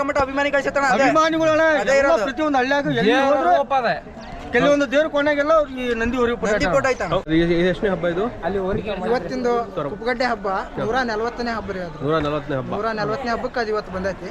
ಕರ್ಕೊಂಬಿಟ್ಟು ಅಭಿಮಾನಿ ಕಳ್ಸತ್ತಣ ಅಭಿಮಾನಿಗಳು ಅಣ್ಣ ಅದೇ ಎಲ್ಲ ಇರೋದು. ಪ್ರತಿಯೊಂದು ಹಳ್ಳಿಯಾಗ ಎಲ್ಲಿ ಹೋದ್ರು ಕೆಲವೊಂದು ದೇವ್ರ ಕೊನೆಗೆಲ್ಲ ಈ ನಂದಿ ಊರಿಗೆ ಫೋಟೋ ಐತಣ ಎಷ್ಟನೇ ಹಬ್ಬ ಇದು? ಇವತ್ತಿಂದು ಕುಪ್ಪಗಡ್ಡೆ ಹಬ್ಬ ನೂರ ನಲವತ್ತನೇ ಹಬ್ಬ ರೀ ಅದು. ನೂರ ನಲವತ್ತನೇ ಹಬ್ಬ. ನೂರ ನಲವತ್ತನೇ ಹಬ್ಬಕ್ಕೆ ಅದು ಇವತ್ತು ಬಂದೈತಿ.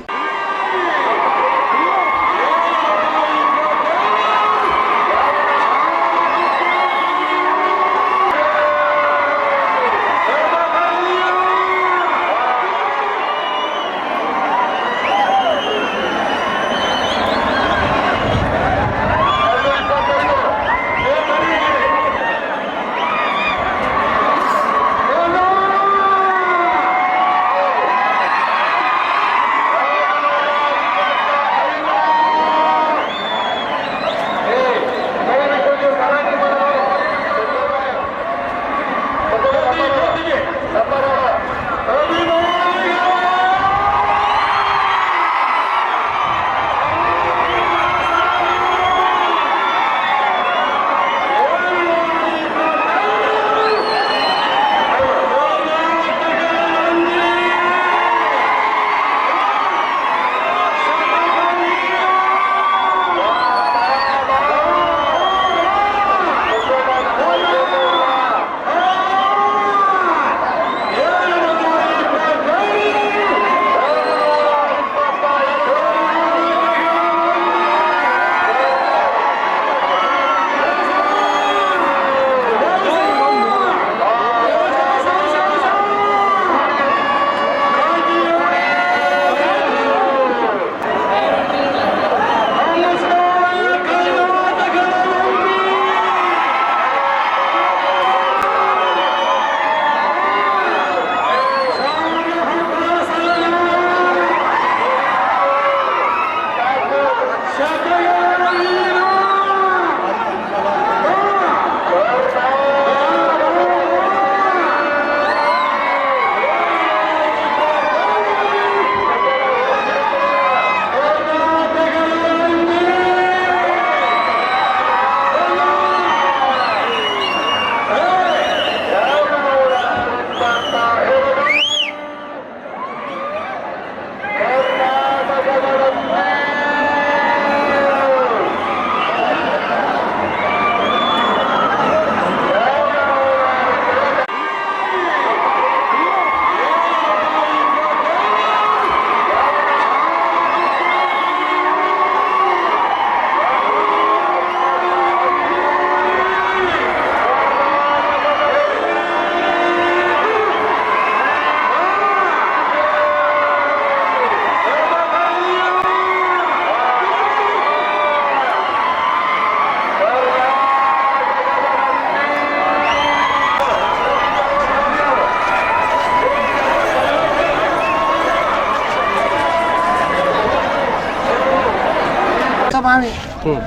ಬಾವಿ. ಹ್ಮ್.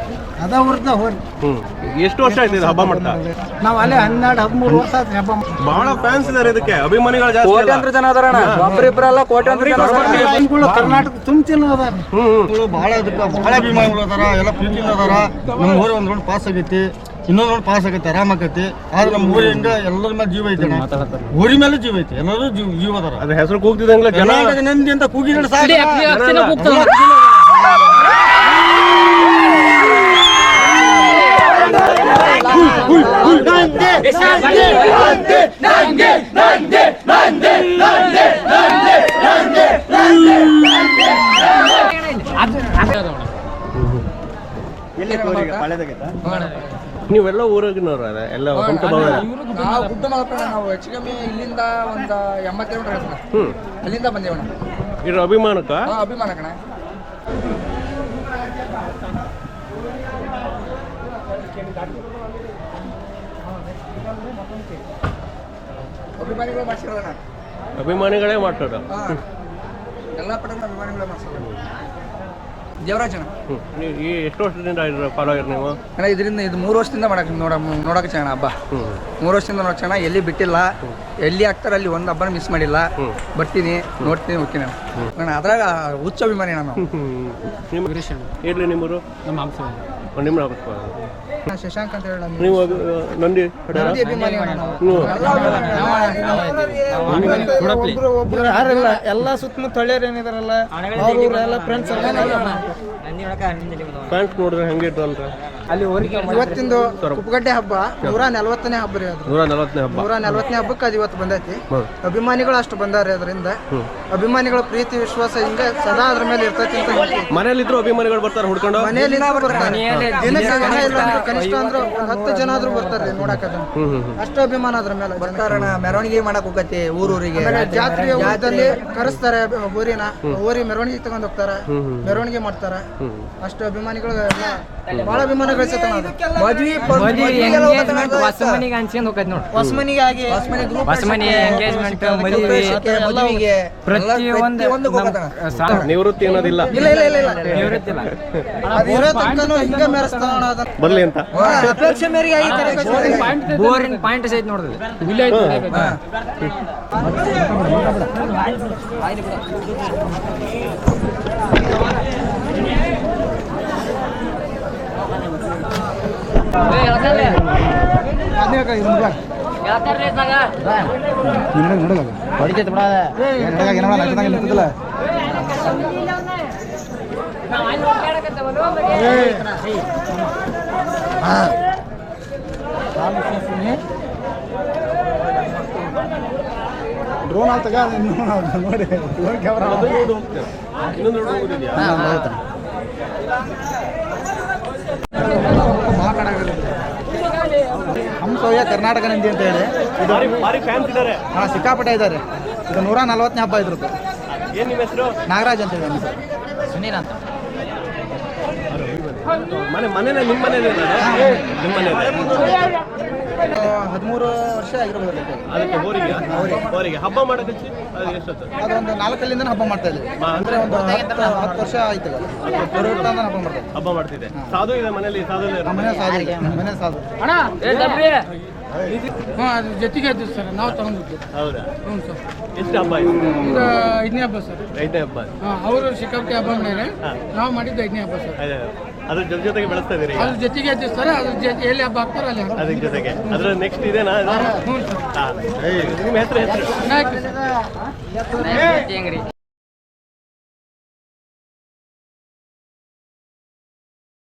ಅದ ಊರ್ದ ಹೋರಿ. ಹ್ಮ್. ಎಷ್ಟು ವರ್ಷ ಆಯ್ತು ಇದು ಹಬ್ಬ ಮಾಡ್ತಾ? ನಾವ್ ಅಲ್ಲೇ ಹನ್ನೆರಡು ಹದಿಮೂರು ವರ್ಷ ಆಯ್ತು ಹಬ್ಬ. ಬಹಳ ಫ್ಯಾನ್ಸ್ ಇದಾರೆ ಇದಕ್ಕೆ. ಅಭಿಮಾನಿಗಳು ಜಾಸ್ತಿ ಅಲ್ಲ? ಕೋಟ್ಯಾಂತರ ಜನ ಅದಾರಣ ಒಬ್ಬರಿಬ್ಬರಲ್ಲ ಕೋಟ್ಯಾಂತರ ಜನ ಅದಾರ. ಅಭಿಮಾನಿಗಳು ಕರ್ನಾಟಕ ತುಂಬ್ತಿಲ್ಲ ಅದಾರ. ಹ್ಮ್ ಹ್ಮ್. ಬಹಳ ಇದಕ್ಕೆ ಬಹಳ ಅಭಿಮಾನಿಗಳು ಅದಾರ. ಎಲ್ಲ ಪ್ರೀತಿಯಿಂದ ಅದಾರ. ನಮ್ಮ ಊರ ಒಂದ್ ರೌಂಡ್ ಪಾಸ್ ಆಗೈತಿ. ಇನ್ನೊಂದ್ ರೌಂಡ್ ಪಾಸ್ ಆಗೈತಿ. ಆರಾಮ ಆಗೈತಿ. ಆದ್ರೆ ನಮ್ಮ ಊರಿಂದ ಎಲ್ಲರ ಮೇಲೆ ಜೀವ ಐತೆ ಅಣ್ಣ. ಊರಿ ಮೇಲೆ ಜೀವ ಐತಿ. ಎಲ್ಲರೂ ಜೀವ ಜೀವ ಅದಾರ. ಅದ್ರ ಹೆಸರು ಕೂಗ್ತಿದಂಗ್ಲ ಜನ? ಕರ್ನಾಟಕ ನೆಮ್ಮದಿ ಅಂತ ಕೂಗಿದ್ರೆ ಸಾಕು ನೀವೆಲ್ಲ ಊರಾಗಿನವ್ರ ಎಲ್ಲ ನಾವು ಗುಡ್ಡ ನಾವು ಹೆಚ್ಚು ಕಮ್ಮಿ ಇಲ್ಲಿಂದ ಒಂದು ಎಂಬತ್ತು ಕಿಲೋಮೀಟರ್ ಅಲ್ಲಿಂದ ಬಂದೇವಣ ಇದ್ರ ಅಭಿಮಾನಕ್ಕ ಹಾ ಅಭಿಮಾನ ಕಣ ಅಭಿಮಾನಿಗಳು ಮಾಡ್ಸಿರೋಣ ಅಭಿಮಾನಿಗಳೇ ಮಾಡ್ತಾರೆ. ಹಾ. ಎಲ್ಲ ಪಟಗಳ ಅಭಿಮಾನಿಗಳೇ ಮಾಡ್ಸೋದು ದೇವರಾಜನ ನೀವು ಈ ಎಷ್ಟು ವರ್ಷದಿಂದ ಇದ್ರ ಫಾಲೋಯರ್ ನೀವು? ಅಣ್ಣ ಇದರಿಂದ ಇದು ಮೂರು ವರ್ಷದಿಂದ ಮಾಡಕ್ ನೋಡ ನೋಡಕ್ಕೆ ಚೆನ್ನ ಹಬ್ಬ. ಮೂರು ವರ್ಷದಿಂದ ನೋಡಕ್ ಚೆನ್ನ ಎಲ್ಲಿ ಬಿಟ್ಟಿಲ್ಲ ಎಲ್ಲಿ ಆಗ್ತಾರೆ ಅಲ್ಲಿ ಒಂದು ಹಬ್ಬನ ಮಿಸ್ ಮಾಡಿಲ್ಲ. ಬರ್ತೀನಿ ನೋಡ್ತೀನಿ ಹೋಗ್ತೀನಿ ಅಣ್ಣ. ಅದ್ರಾಗ ಹುಚ್ಚ ಅಭಿಮಾನಿ ನಾನು ಇರ್ಲಿ ನಿಮ್ಮೂರು? ನಮ್ಮ ಹಂಸ ನಿಮ್ಮ ಹಬ್ಬ ಶಶಾಂಕ್ ಅಂತ ಹೇಳಿ ನೀವು ಅದು, ನಂದಿ ಯಾರಿಲ್ಲ ಎಲ್ಲ ಸುತ್ತಮುತ್ತ ಹಳ್ಳಿಯರ್ ಏನಿದಾರಲ್ಲ ಅವ್ರು ಎಲ್ಲ ಫ್ರೆಂಡ್ಸ್ ಫ್ಯಾನ್ಸ್ ನೋಡಿದ್ರೆ ಹೆಂಗೆ ಇರ್ತವಲ್ರ ಅಲ್ಲಿ ಇವತ್ತಿಂದು ಕುಪ್ಪಗಡ್ಡೆ ಹಬ್ಬ ನೂರ ನಲ್ವತ್ತನೇ ಹಬ್ಬ ರೀ ಅದು. ನೂರ ನಲವತ್ತನೇ ಹಬ್ಬ. ನೂರ ನಲ್ವತ್ತನೇ ಹಬ್ಬಕ್ಕೆ ಅದು ಇವತ್ತು ಬಂದೈತಿ. ಅಭಿಮಾನಿಗಳು ಅಷ್ಟು ಬಂದಾರೆ ಅದರಿಂದ. ಅಭಿಮಾನಿಗಳ ಪ್ರೀತಿ ವಿಶ್ವಾಸ ಹಿಂಗೆ ಸದಾ ಅದ್ರ ಮೇಲೆ ಇರ್ತೈತಿ ಅಂತ. ಮನೇಲಿದ್ರು ಅಭಿಮಾನಿಗಳು ಬರ್ತಾರೆ ಹುಡ್ಕೊಂಡು? ಮನೆಯಲ್ಲಿ ಬರ್ತಾರೆ. ದಿನಕ್ಕೆ ಜನ ಇಲ್ಲ ಅಂದ್ರೆ ಕನಿಷ್ಠ ಅಂದ್ರೆ ಒಂದ್ ಹತ್ತು ಜನ ಆದ್ರೂ ಬರ್ತಾರೆ ನೋಡಕ್ ಅದನ್ನ. ಹ್ಮ್ ಹ್ಮ್ ಹ್ಮ್. ಅಷ್ಟು ಅಭಿಮಾನ ಅದ್ರ ಮೇಲೆ ಬರ್ತಾರಣ ಮೆರವಣಿಗೆ ಮಾಡಕ್ ಹೋಗತ್ತೆ ಊರೂರಿಗೆ. ಆಮೇಲೆ ಜಾತ್ರೆ. ಊಟದಲ್ಲಿ ಕರೆಸ್ತಾರೆ ಊರಿನ ಊರಿ ಮೆರವಣಿಗೆ ತಗೊಂಡ್ ಹೋಗ್ತಾರ ಮೆರವಣಿಗೆ ಮಾಡ್ತಾರ. ಅಷ್ಟು ಅಭಿಮಾನಿಗಳು ಎಲ್ಲ ಬಹಳ ಅಭಿಮಾನ ಗಳಿಸತ್ತ ಮದ್ವಿ ಹೊಸಮನಿಗೆ ಅನ್ಸ್ಕೊಂಡ್ ಹೋಗತ್ ನೋಡ್. ಹೊಸಮನಿಗೆ ಆಗಿ ಹೊಸಮನಿ ಎಂಗೇಜ್ಮೆಂಟ್ ಮದುವೆ ಮದುವೆಗೆ ಪ್ರತಿಯೊಂದು ಒಂದು ನಿವೃತ್ತಿ ಅನ್ನೋದಿಲ್ಲ. ಇಲ್ಲ ಇಲ್ಲ ಇಲ್ಲ ಇಲ್ಲ. ನಿವೃತ್ತಿಲ್ಲ ಅದು ಇರೋ ತನಕನೂ ಹಿಂಗ ಮೆರೆಸ್ತಾನ ಅದನ್ನ ಬರ್ಲಿ ಅಂತ ಅಪೇಕ್ಷೆ ಮೇರೆಗೆ ಆಗಿದ್ದಾರೆ ಬೋರಿನ ಪಾಯಿಂಟ್ ಸಹಿತ ನೋಡಿದ್ವಿ ಡ್ರೋನ್ ಅಂತ ನೋಡಿ ಡ್ರೋನ್ ಕ್ಯಾಮ್ರಾ ಹಂಸೋಯ ಕರ್ನಾಟಕ ನಂದಿ ಅಂತ ಹೇಳಿ ಹಾ ಸಿಕ್ಕಾಪಟ್ಟೆ ಇದ್ದಾರೆ ಇದು ನೂರ ನಲ್ವತ್ತನೇ ಹಬ್ಬ ಇದ್ರದ್ದು. ಏನ್ ನಿಮ್ಮ ಹೆಸರು? ನಾಗರಾಜ್ ಅಂತ ಹೇಳಿ ಸುನೀಲ್ ಅಂತ. ಮನೆ ಮನೆನೇ ನಿಮ್ಮ ಮನೇನೆ ನಿಮ್ಮ ಮನೆ ಹದಿಮೂರು ವರ್ಷ ಆಗಿರ್ಬೋದು ಅದಕ್ಕೆ. ಹೋರಿಗೆ ಹೋರಿಗೆ. ಹಬ್ಬ ಮಾಡೋದು ಅದು ಎಷ್ಟೊತ್ತು ಅದೊಂದು ನಾಲ್ಕಲ್ಲಿಂದ ಹಬ್ಬ ಮಾಡ್ತಾ ಇದ್ದೀವಿ ಅಂದ್ರೆ ಒಂದು ಹತ್ತು ಹತ್ತು ವರ್ಷ ಆಯ್ತು ಹಬ್ಬ ಮಾಡ್ತಾರೆ ಹಬ್ಬ ಮಾಡ್ತಿದೆ ಸಾಧು ಇದೆ ಮನೆಯಲ್ಲಿ ಸಾಧು ಮನೆ ಸಾಧು ಮನೆ ಸಾಧು ಜೊತೆಗೆ ಇದ್ದೀವಿ ಸರ್ ನಾವು ತಗೊಂಡಿದ್ದು ಹೌದಾ? ಹ್ಞೂ ಸರ್. ಎಷ್ಟು ಹಬ್ಬ ಇದು ಈಗ ಐದನೇ ಹಬ್ಬ ಸರ್. ಐದನೇ ಹಬ್ಬ. ಹಾಂ ಅವರು ಸಿಕ್ಕಾಪಟ್ಟೆ ಹಬ್ಬ ಮೇಲೆ ನಾವು ಮಾಡಿದ್ದು ಐದನೇ ಹಬ್ಬ ಸರ್. ಅದೇ ಅದ್ರ ಜೊತೆ ಜೊತೆಗೆ ಬೆಳೆಸ್ತಾ ಇದೀರಿ ಈಗ ಅದ್ರ ಜೊತೆಗೆ ಸರ್ ಅದ್ರ ಜೊತೆ ಎಲ್ಲಿ ಹಬ್ಬ ಆಗ್ತಾರೋ ಅಲ್ಲಿ ಹಾಕ್ತೀವಿ. ಅದ್ರ ಜೊತೆಗೆ ಅದ್ರ ನೆಕ್ಸ್ಟ್ ಇದೇನಾ ಇದು? ಹಾ. ನಿಮ್ಮ ಹೆಸರು ಹೆಸರು ನಾಯಕ ಹೆಂಗ್ರಿ